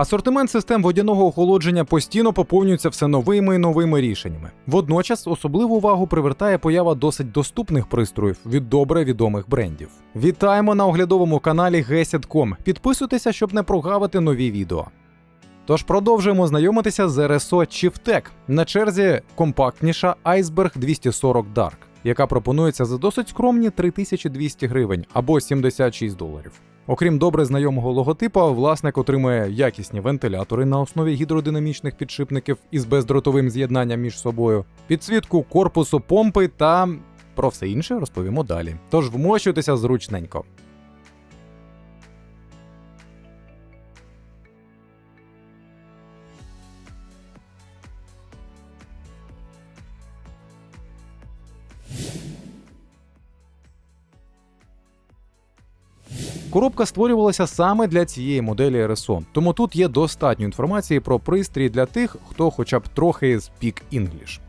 Асортимент систем водяного охолодження постійно поповнюється все новими і новими рішеннями. Водночас особливу увагу привертає поява досить доступних пристроїв від добре відомих брендів. Вітаємо на оглядовому каналі Gesit.com. Підписуйтеся, щоб не прогавити нові відео. Тож продовжуємо знайомитися з RSO Chieftec. На черзі компактніша Iceberg 240 Dark, яка пропонується за досить скромні 3200 гривень або 76 доларів. Окрім добре знайомого логотипа, власник отримує якісні вентилятори на основі гідродинамічних підшипників із бездротовим з'єднанням між собою, підсвітку корпусу помпи та про все інше розповімо далі. Тож вмощуйтеся зручненько. Коробка створювалася саме для цієї моделі RSO, тому тут є достатньо інформації про пристрій для тих, хто хоча б трохи speak English.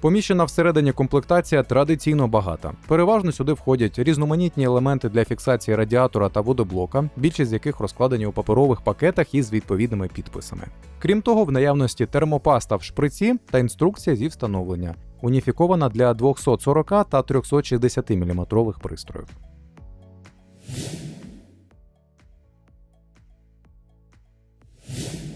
Поміщена всередині комплектація традиційно багата. Переважно сюди входять різноманітні елементи для фіксації радіатора та водоблока, більшість з яких розкладені у паперових пакетах із відповідними підписами. Крім того, в наявності термопаста в шприці та інструкція зі встановлення, уніфікована для 240 та 360 мм пристроїв.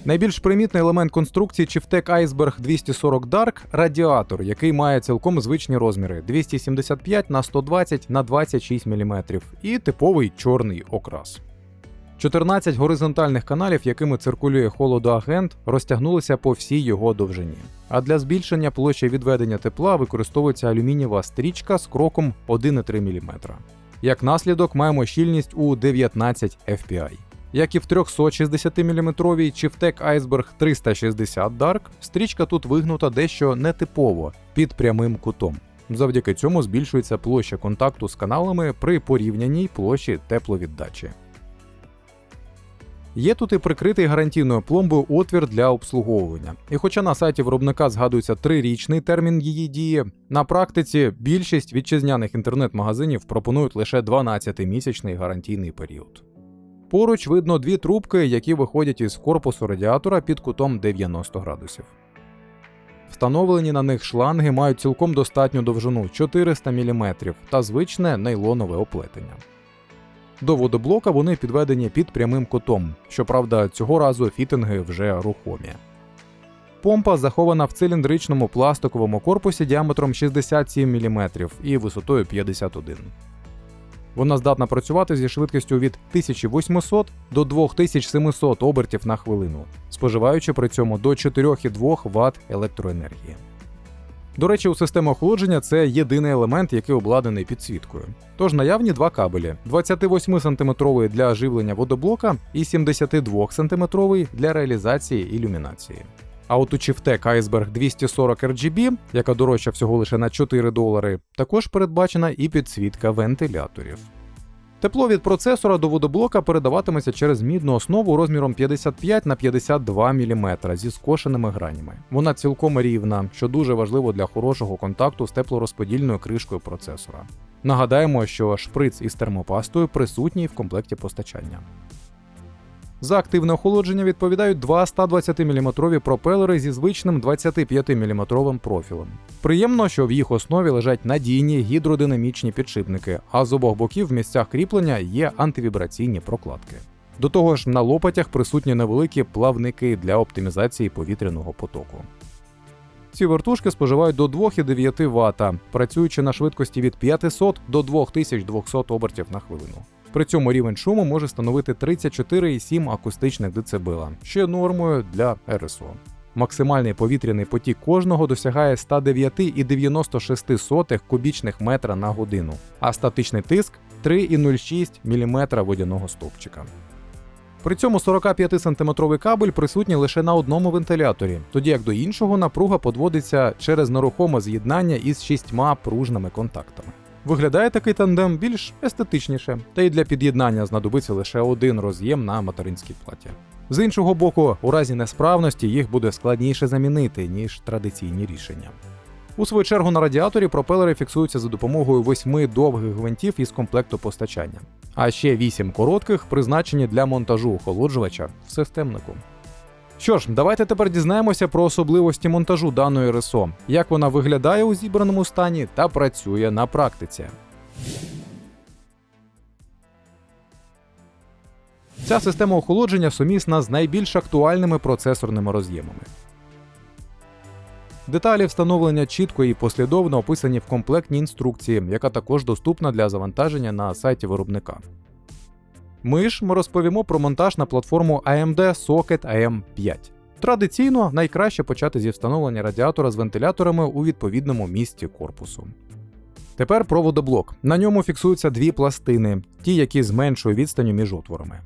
Найбільш примітний елемент конструкції Chieftec Iceberg 240 Dark радіатор, який має цілком звичні розміри 275 на 120 на 26 мм і типовий чорний окрас. 14 горизонтальних каналів, якими циркулює холодоагент, розтягнулися по всій його довжині. А для збільшення площі відведення тепла використовується алюмінієва стрічка з кроком 1,3 мм. Як наслідок, маємо щільність у 19 FPI. Як і в 360-мм Chieftec Iceberg 360 Dark, стрічка тут вигнута дещо нетипово під прямим кутом. Завдяки цьому збільшується площа контакту з каналами при порівняній площі тепловіддачі. Є тут і прикритий гарантійною пломбою отвір для обслуговування. І хоча на сайті виробника згадується трирічний термін її дії, на практиці більшість вітчизняних інтернет-магазинів пропонують лише 12-місячний гарантійний період. Поруч видно дві трубки, які виходять із корпусу радіатора під кутом 90 градусів. Встановлені на них шланги мають цілком достатню довжину 400 мм та звичне нейлонове оплетення. До водоблока вони підведені під прямим кутом, щоправда, цього разу фітинги вже рухомі. Помпа захована в циліндричному пластиковому корпусі діаметром 67 мм і висотою 51 вона здатна працювати зі швидкістю від 1800 до 2700 обертів на хвилину, споживаючи при цьому до 4,2 Вт електроенергії. До речі, у системі охолодження це єдиний елемент, який обладнаний підсвіткою. Тож наявні два кабелі: 28 см для живлення водоблока і 72 см для реалізації ілюмінації. А от у Chieftec Iceberg 240 RGB, яка дорожча всього лише на 4 долари, також передбачена і підсвітка вентиляторів. Тепло від процесора до водоблока передаватиметься через мідну основу розміром 55 на 52 мм зі скошеними гранями. Вона цілком рівна, що дуже важливо для хорошого контакту з теплорозподільною кришкою процесора. Нагадаємо, що шприц із термопастою присутній в комплекті постачання. За активне охолодження відповідають два 120-мм пропелери зі звичним 25-мм профілем. Приємно, що в їх основі лежать надійні гідродинамічні підшипники, а з обох боків в місцях кріплення є антивібраційні прокладки. До того ж, на лопатях присутні невеликі плавники для оптимізації повітряного потоку. Ці вертушки споживають до 2,9 Вт, працюючи на швидкості від 500 до 2200 обертів на хвилину. При цьому рівень шуму може становити 34,7 акустичних дБ, що нормою для РСО. Максимальний повітряний потік кожного досягає 109,96 кубічних метра на годину, а статичний тиск 3,06 мм водяного стовпчика. При цьому 45-сантиметровий кабель присутній лише на одному вентиляторі, тоді як до іншого напруга подводиться через нерухоме з'єднання із шістьма пружними контактами. Виглядає такий тандем більш естетичніше, та й для під'єднання знадобиться лише один роз'єм на материнській платі. З іншого боку, у разі несправності їх буде складніше замінити, ніж традиційні рішення. У свою чергу на радіаторі пропелери фіксуються за допомогою восьми довгих гвинтів із комплекту постачання. а ще 8 коротких призначені для монтажу охолоджувача в системнику. Що ж, давайте тепер дізнаємося про особливості монтажу даної РСО, як вона виглядає у зібраному стані та працює на практиці. Ця система охолодження сумісна з найбільш актуальними процесорними роз'ємами. Деталі встановлення чітко і послідовно описані в комплектній інструкції, яка також доступна для завантаження на сайті виробника. Ми ж ми розповімо про монтаж на платформу AMD Socket AM5. Традиційно найкраще почати зі встановлення радіатора з вентиляторами у відповідному місці корпусу. Тепер про водоблок. На ньому фіксуються дві пластини, ті, які зменшують відстаню між отворами.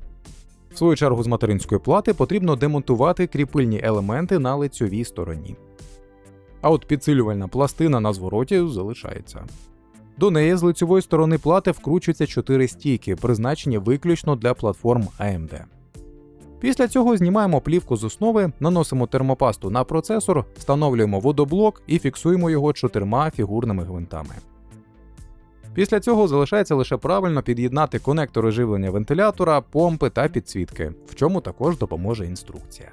В свою чергу з материнської плати потрібно демонтувати кріпильні елементи на лицьовій стороні. А от підсилювальна пластина на звороті залишається. До неї з лицьової сторони плати вкручуються 4 стійки, призначені виключно для платформ AMD. Після цього знімаємо плівку з основи, наносимо термопасту на процесор, встановлюємо водоблок і фіксуємо його чотирма фігурними гвинтами. Після цього залишається лише правильно під'єднати конектори живлення вентилятора, помпи та підсвітки, в чому також допоможе інструкція.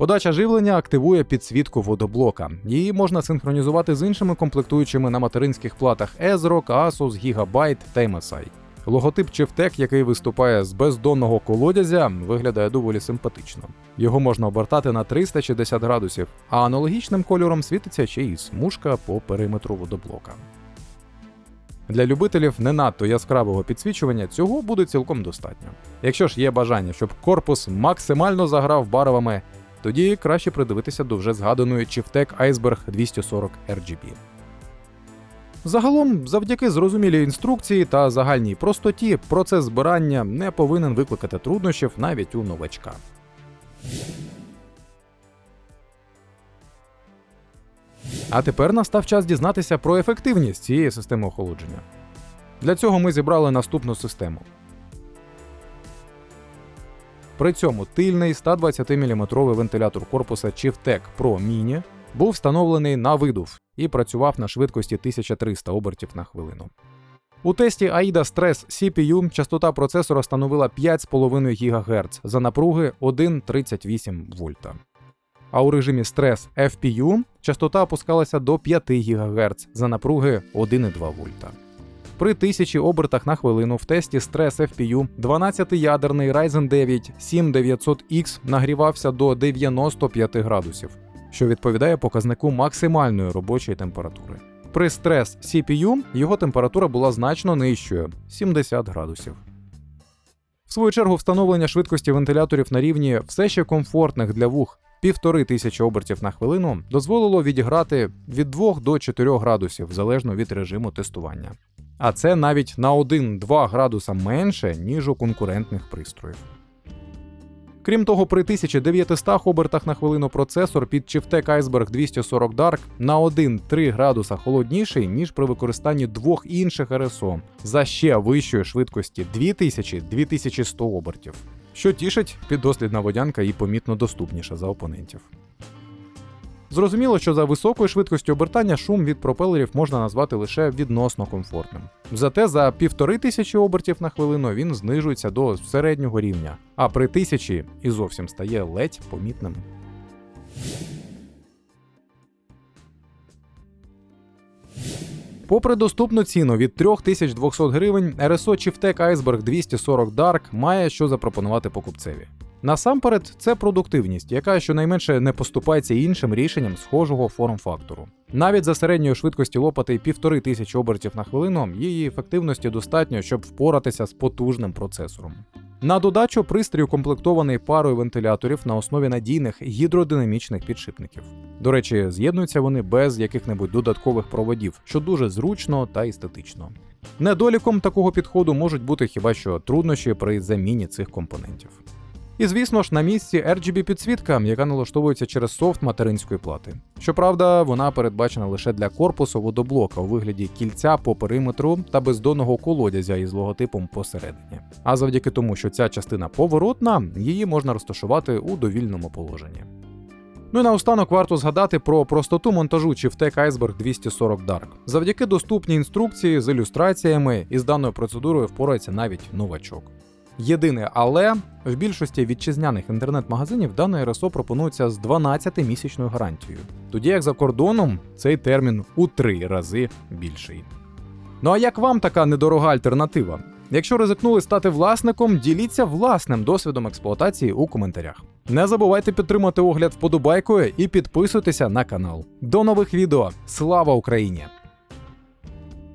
Подача живлення активує підсвітку водоблока. Її можна синхронізувати з іншими комплектуючими на материнських платах Ezrock, Asus, Gigabyte та MSI. Логотип Chevtec, який виступає з бездонного колодязя, виглядає доволі симпатично. Його можна обертати на 360 градусів, а аналогічним кольором світиться ще й смужка по периметру водоблока. Для любителів не надто яскравого підсвічування цього буде цілком достатньо. Якщо ж є бажання, щоб корпус максимально заграв барвами, тоді краще придивитися до вже згаданої Chieftec Iceberg 240 RGB. Загалом, завдяки зрозумілій інструкції та загальній простоті, процес збирання не повинен викликати труднощів навіть у новачка. А тепер настав час дізнатися про ефективність цієї системи охолодження. Для цього ми зібрали наступну систему. При цьому тильний 120-мм вентилятор корпуса Chieftec Pro Mini був встановлений на видув і працював на швидкості 1300 обертів на хвилину. У тесті AIDA Stress CPU частота процесора становила 5,5 ГГц за напруги 1,38 вольта. А у режимі Stress FPU частота опускалася до 5 ГГц за напруги 1,2 вольта. При 1000 обертах на хвилину в тесті Stress FPU 12-ядерний Ryzen 9 7900X нагрівався до 95 градусів, що відповідає показнику максимальної робочої температури. При Stress CPU його температура була значно нижчою 70 градусів. В свою чергу, встановлення швидкості вентиляторів на рівні все ще комфортних для вух півтори тисячі обертів на хвилину дозволило відіграти від 2 до 4 градусів залежно від режиму тестування. А це навіть на 1-2 градуса менше, ніж у конкурентних пристроїв. Крім того, при 1900 обертах на хвилину процесор під Chieftec Iceberg 240 Dark на 1-3 градуса холодніший, ніж при використанні двох інших RSO за ще вищої швидкості 2000-2100 обертів, що тішить піддослідна водянка і помітно доступніша за опонентів. Зрозуміло, що за високою швидкістю обертання шум від пропелерів можна назвати лише відносно комфортним. Зате за півтори тисячі обертів на хвилину він знижується до середнього рівня, а при тисячі і зовсім стає ледь помітним. Попри доступну ціну від 3200 гривень, RSO Chieftec Iceberg 240 Dark має що запропонувати покупцеві. Насамперед, це продуктивність, яка щонайменше не поступається іншим рішенням схожого форм-фактору. Навіть за середньої швидкості лопати півтори тисячі обертів на хвилину її ефективності достатньо, щоб впоратися з потужним процесором. На додачу пристрій укомплектований парою вентиляторів на основі надійних гідродинамічних підшипників. До речі, з'єднуються вони без яких-небудь додаткових проводів, що дуже зручно та естетично. Недоліком такого підходу можуть бути хіба що труднощі при заміні цих компонентів. І звісно ж, на місці RGB підсвітка, яка налаштовується через софт материнської плати. Щоправда, вона передбачена лише для корпусу водоблока у вигляді кільця по периметру та бездонного колодязя із логотипом посередині. А завдяки тому, що ця частина поворотна, її можна розташувати у довільному положенні. Ну і наостанок варто згадати про простоту монтажу Chieftec Iceberg 240 Dark. Завдяки доступній інструкції з ілюстраціями і з даною процедурою впорається навіть новачок. Єдине, але в більшості вітчизняних інтернет-магазинів дане РСО пропонується з 12-місячною гарантією, тоді як за кордоном цей термін у три рази більший. Ну а як вам така недорога альтернатива? Якщо ризикнули стати власником, діліться власним досвідом експлуатації у коментарях. Не забувайте підтримати огляд вподобайкою і підписуйтеся на канал. До нових відео. Слава Україні!